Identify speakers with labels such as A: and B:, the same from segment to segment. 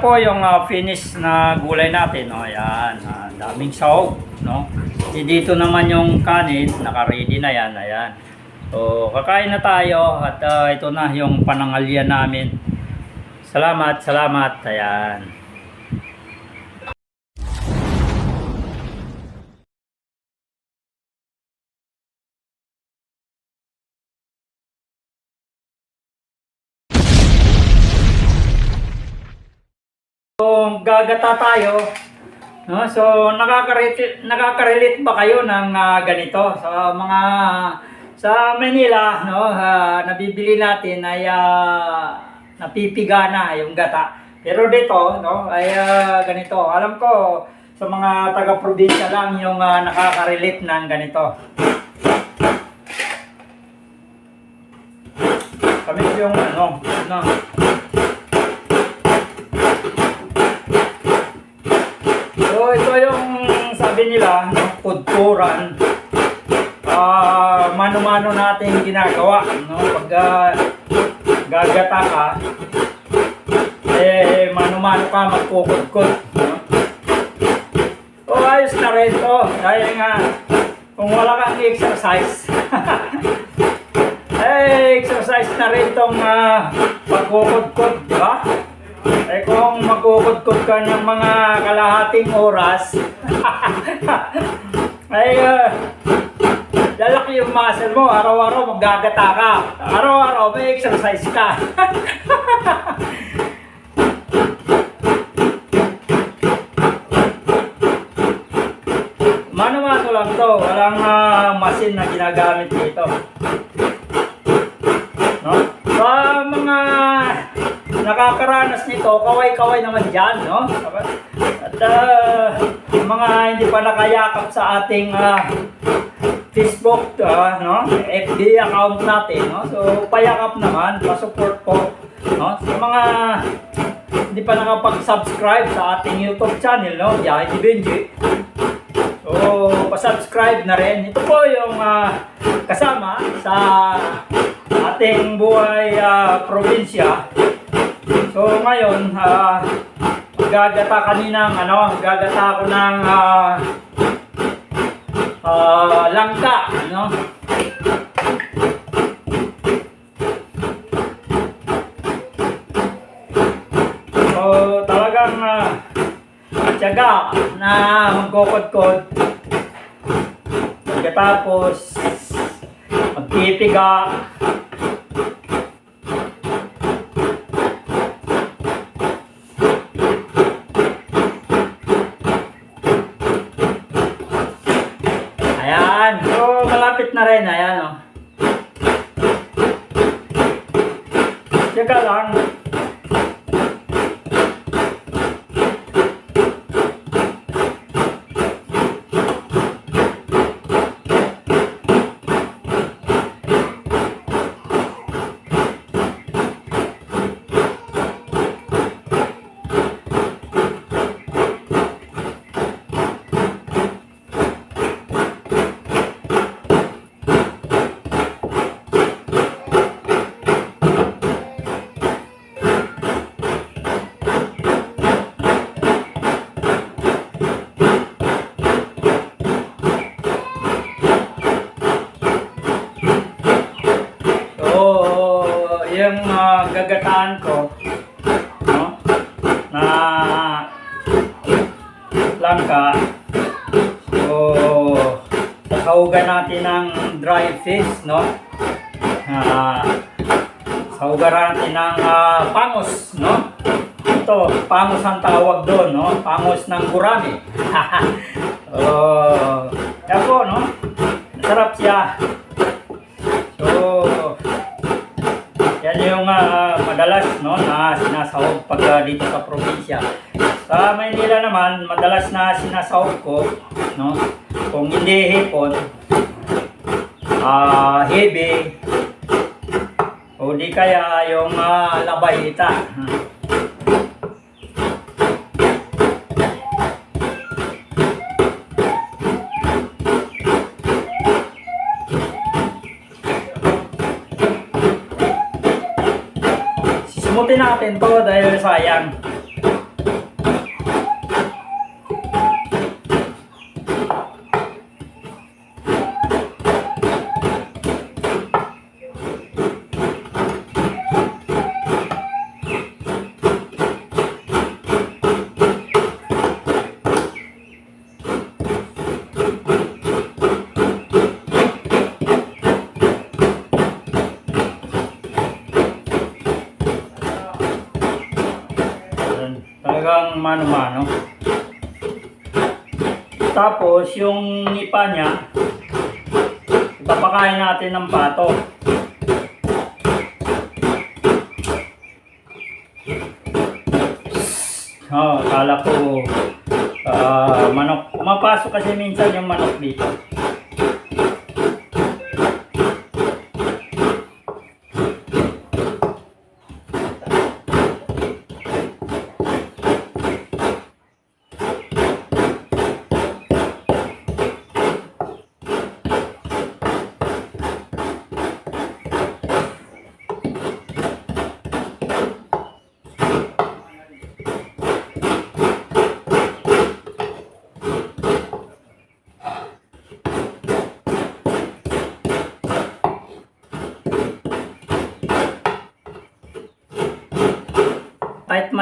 A: po yung ah, finish na gulay natin. No? Ayan, ah, daming sahog. No? E dito naman yung kanin, naka-ready na yan. Ayan. So, kakain na tayo at ah, ito na yung panangalyan namin. Salamat, salamat. Ayan. Gagata tayo. No? So, nakaka-relate, nakaka-relate ba kayo ng ah, ganito? Sa mga sa Manila, no, ah, nabibili natin ay ah, napipiga na yung gata. Pero dito, no, ay ah, ganito. Alam ko sa mga taga-probinsya lang yung ah, nakaka-relate ng ganito. Kami yung ano, ano, So ito yung sabi nila, kudkuran. Ah, mano-mano natin ginagawa, no? Pag ah, gagata ka, eh mano-mano ka magkukudkod, no? O ayos na rin to, dahil nga kung wala kang exercise, eh exercise na rin tong uh, pagkukudkod, di ba? Eh kung magkukudkod ka ng mga kalahating oras, ay uh, lalaki yung muscle mo, araw-araw maggagata ka, araw-araw may exercise ka. Mano-mano lang to, walang ah, machine na ginagamit dito. Nito, kaway-kaway naman dyan, no? At yung mga hindi pa nakayakap sa ating ah, Facebook, ah, no? FB account natin, no? So, payakap naman, pa-support po, no? Sa mga hindi pa nakapag-subscribe sa ating YouTube channel, no? Yahay ni Benji. So, pa-subscribe na rin. Ito po yung ah, kasama sa ating buhay ah, probinsya. So, ngayon, ah, gagata kaninang, ano, gagata ako ng ah, ah, langka, no? So, talagang ah, tiyaga na magkukod-kod. Pagkatapos, magpipiga. Ayan. So, malapit na rin. Ayan, oh. Tiyaga lang. So, yung ah, gagataan ko, no? Na langka. So, sahugan natin ng fish, no? Ah, sahugan natin ng ah, pangos, no? Ito, pangos ang tawag doon, no? Pangos ng gurami. oh, yan no? Masarap siya. So, yan yung ah, madalas no, na sinasahog pag ah, dito sa probinsya. Sa Maynila naman, madalas na sinasahog ko, no, kung hindi hipon, ah heavy, o di kaya yung ah, labayita. Sisimutin Tapos, yung ipa niya, ipapakain natin ng pato. Oh, akala ko ah, manok. Mapasok kasi minsan yung manok dito.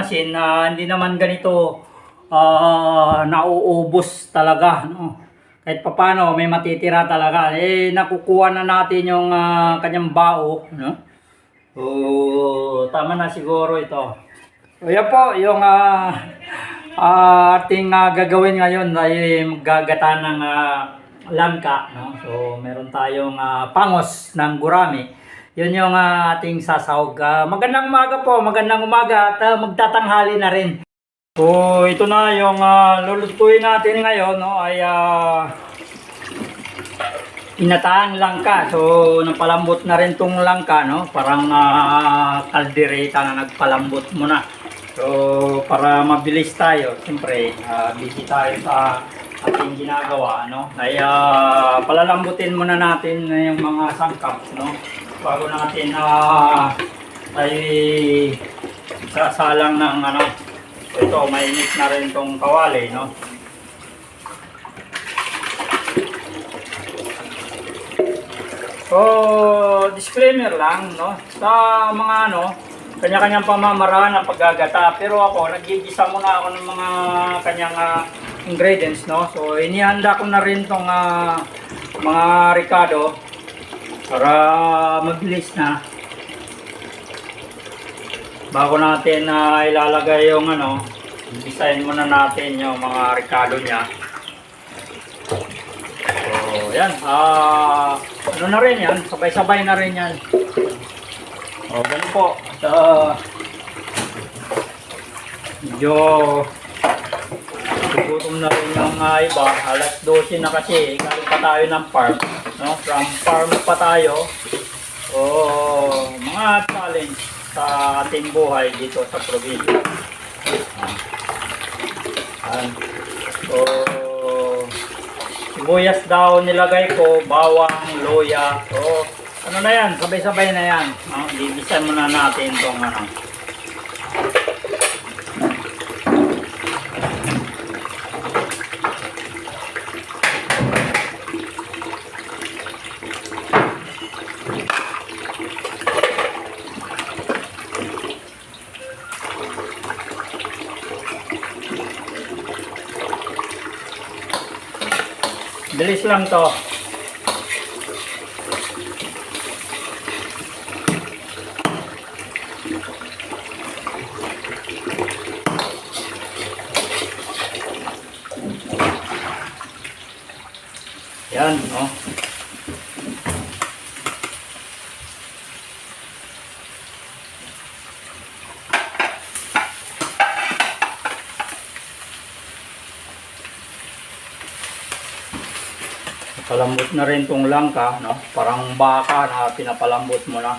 A: Machine na hindi naman ganito ah, nauubos talaga no? Kahit papano may matitira talaga. Eh nakukuha na natin yung ah, kanyang bao no? So tama na siguro ito. So yan po yung ah, ah, ating ah, gagawin ngayon ay maggagata ng ah, langka no? So meron tayong ah, pangos ng gurami yun yung ah, ating sasahog. Ah, magandang umaga po, magandang umaga at ah, magtatanghali na rin. So, ito na yung uh, lulutuin natin ngayon, no, ay ah, inataang langka. So, napalambot na rin tong langka, no? Parang ah, kaldereta na nagpalambot muna. So, para mabilis tayo, siyempre, ah, busy tayo sa ating ginagawa, no? Ay ah, palalambutin muna natin yung mga sangkap, no? Bago natin ah ay sasalang ng ano. Ito, mainit na rin tong kawali, no? So, disclaimer lang, no? Sa mga ano, kanya-kanyang pamamaraan ng paggagata. Pero ako, nagigisa muna ako ng mga kanyang ah, ingredients, no? So, inihanda ko na rin tong ah, mga ricado para mabilis na. Bago natin na ilalagay yung ano, design muna natin yung mga ricado niya. So, yan. Ah, ano na rin yan? Sabay-sabay na rin yan. O, ganun po. So, medyo gutom na rin yung uh, iba. Alas 12 na kasi. Galing pa tayo ng farm. No? From farm pa tayo. So, mga challenge sa ating buhay dito sa probinsya. Ayan. So, sibuyas daw nilagay ko, bawang, luya. So, ano na yan, sabay-sabay na yan. No? Bibisan muna natin itong ano. Bilis lang to. Yan, no? Palambot na rin tong langka, no? Parang baka na pinapalambot mo na.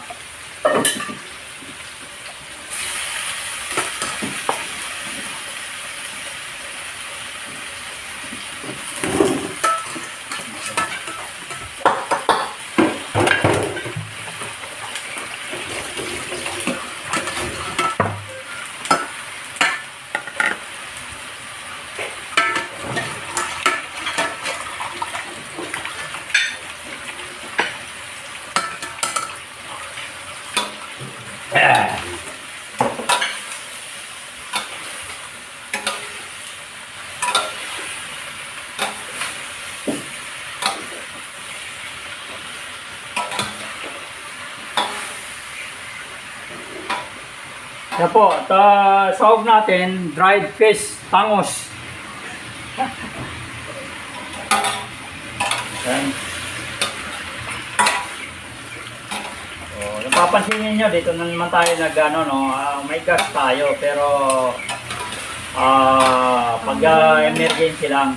A: Yan po, at uh, sahog natin, dried fish, tangos. Yan. Oh, napapansin niyo dito na naman tayo nag ano, no, ah, may gas tayo pero ah pag ah, emergency lang.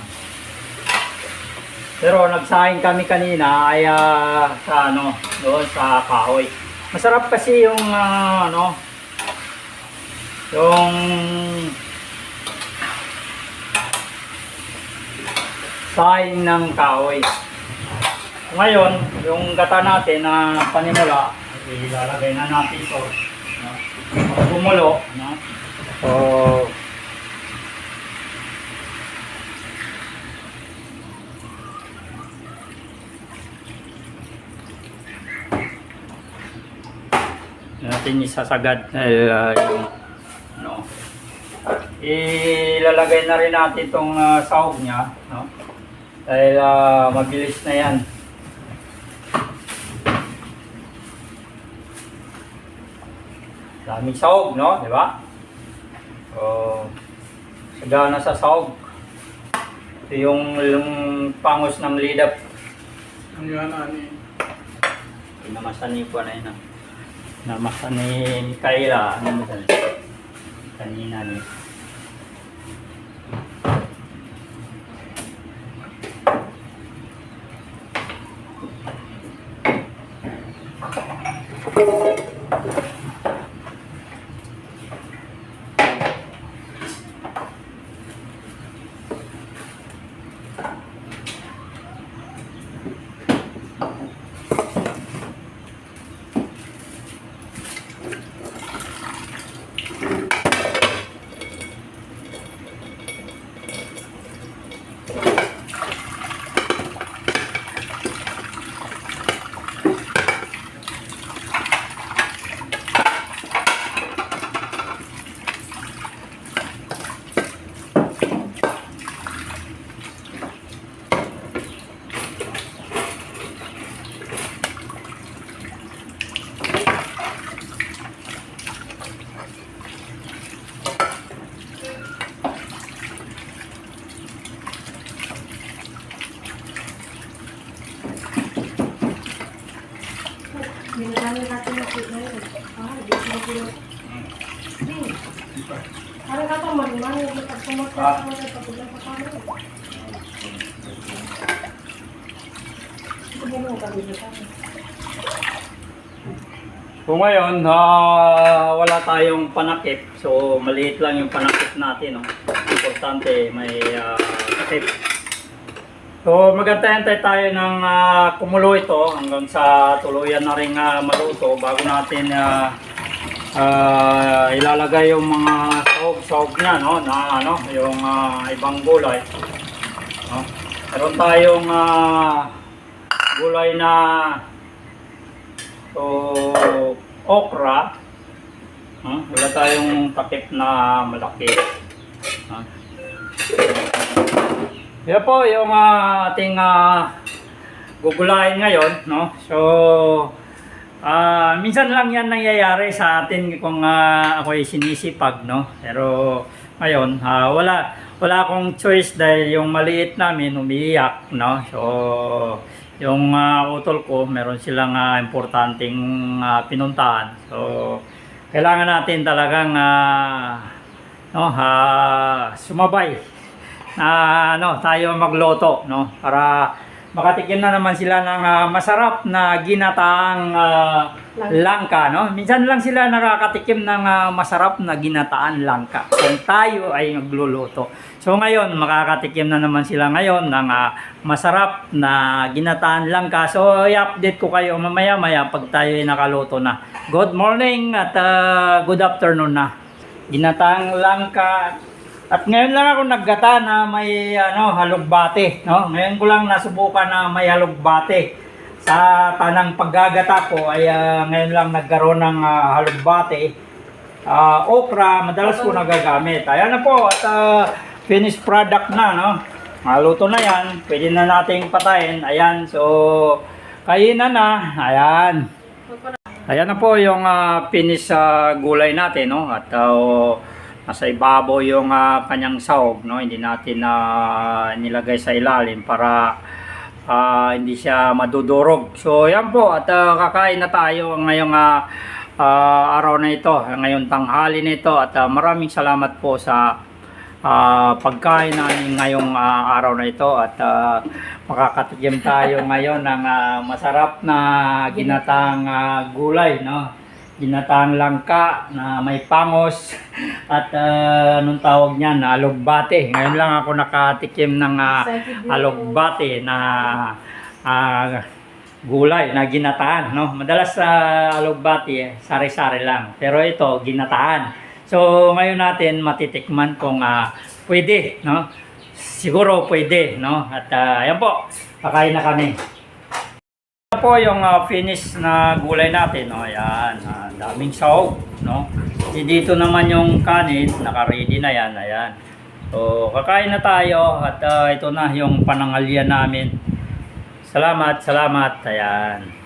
A: Pero nagsaing kami kanina ay ah, sa ano, doon sa kahoy. Masarap kasi yung ah, ano, yung saing ng kahoy. Ngayon, yung gata natin na panimula, ilalagay na natin ito. No? Pag. No? So, natin isasagad ah, yung ano, ilalagay na rin natin itong uh, sahog niya no? dahil ah, mabilis na yan daming sahog no di ba so sagana sa sahog ito yung, yung pangos ng lidap
B: Ano yan, ani?
A: Pinamasan ni po na yun. ah. Namasan ni Kayla. Ano mo? Kanina ni.
C: Ginagawa natin na food ngayon. Ah, di ko na Hmm. Parang ka pa man-man, yung pag sumakit
A: Ah.
C: ako sa pagkulang pa kami. Ito mo kami kami.
A: Kung ngayon, ah, wala tayong panakip. So, maliit lang yung panakip natin. No? Importante, may ah, takip. So, magantay-antay tayo ng ah, kumulo ito hanggang sa tuluyan na rin ah, maluto bago natin ah, ah, ilalagay yung mga sahog-sahog niya, no? Na ano, yung ah, ibang gulay. No? Meron tayong ah, gulay na So, okra. Huh? Wala tayong takip na malaki. Huh? Yan po yung ah, ating ah, gugulayin ngayon. No? So, ah, minsan lang yan nangyayari sa atin kung uh, ako'y sinisipag. No? Pero ngayon, ah, wala, wala akong choice dahil yung maliit namin umiiyak. No? So, yung ah, utol ko, meron silang ah, importanteng ah, pinuntahan. So, kailangan natin talagang ah, no, ah, sumabay na ano, tayo magloto no? Para makatikim na naman sila ng ah, masarap na ginataang ah, langka. no? Minsan lang sila nakakatikim ng ah, masarap na ginataan langka kung tayo ay magluluto. So ngayon makakatikim na naman sila ngayon ng ah, masarap na ginataan langka. So i-update ko kayo mamaya maya pag tayo ay nakaluto na. Good morning at ah, good afternoon na. Ginataang langka at ngayon lang ako naggata na may ano halugbate, no? Ngayon ko lang nasubukan na may halugbate. Sa tanang paggagata ko ay ah, ngayon lang nagkaroon ng ah, halugbate. Ah, okra, madalas ko nagagamit. Ayan na po at ah, finished product na, no? Maluto na yan. Pwede na nating patayin. Ayan, so kainan na. Ayan. Ayan na po yung uh, finish sa gulay natin, no? At uh, nasa ibabaw yung ah, kanyang sahog, no? Hindi natin na nilagay sa ilalim para ah, hindi siya madudurog. So, yan po. At ah, kakain na tayo ngayong ah, ah, araw na ito, ngayong tanghali na ito. At ah, maraming salamat po sa ah, pagkain namin ngayong ah, araw na ito. At ah, makakatikim tayo ngayon ng ah, masarap na ginatang ah, gulay, no? Ginatang langka na may pangos at ah, anong tawag niyan, alugbate. Ngayon lang ako nakatikim ng ah,
C: Excited din.
A: alugbate na ah, gulay na ginataan, no? Madalas sa alugbate, eh, sari-sari lang. Pero ito, ginataan. So, ngayon natin matitikman kung ah, pwede, no? Siguro pwede, no? At ah, ayan po, kakain na kami. Ito po yung ah, finish na gulay natin, no? Ayan, ah, daming sahog, no? Di- Dito naman yung kanin, naka-ready na yan, ayan. So, kakain na tayo at ah, ito na yung panangalyan namin. Salamat, salamat, ayan.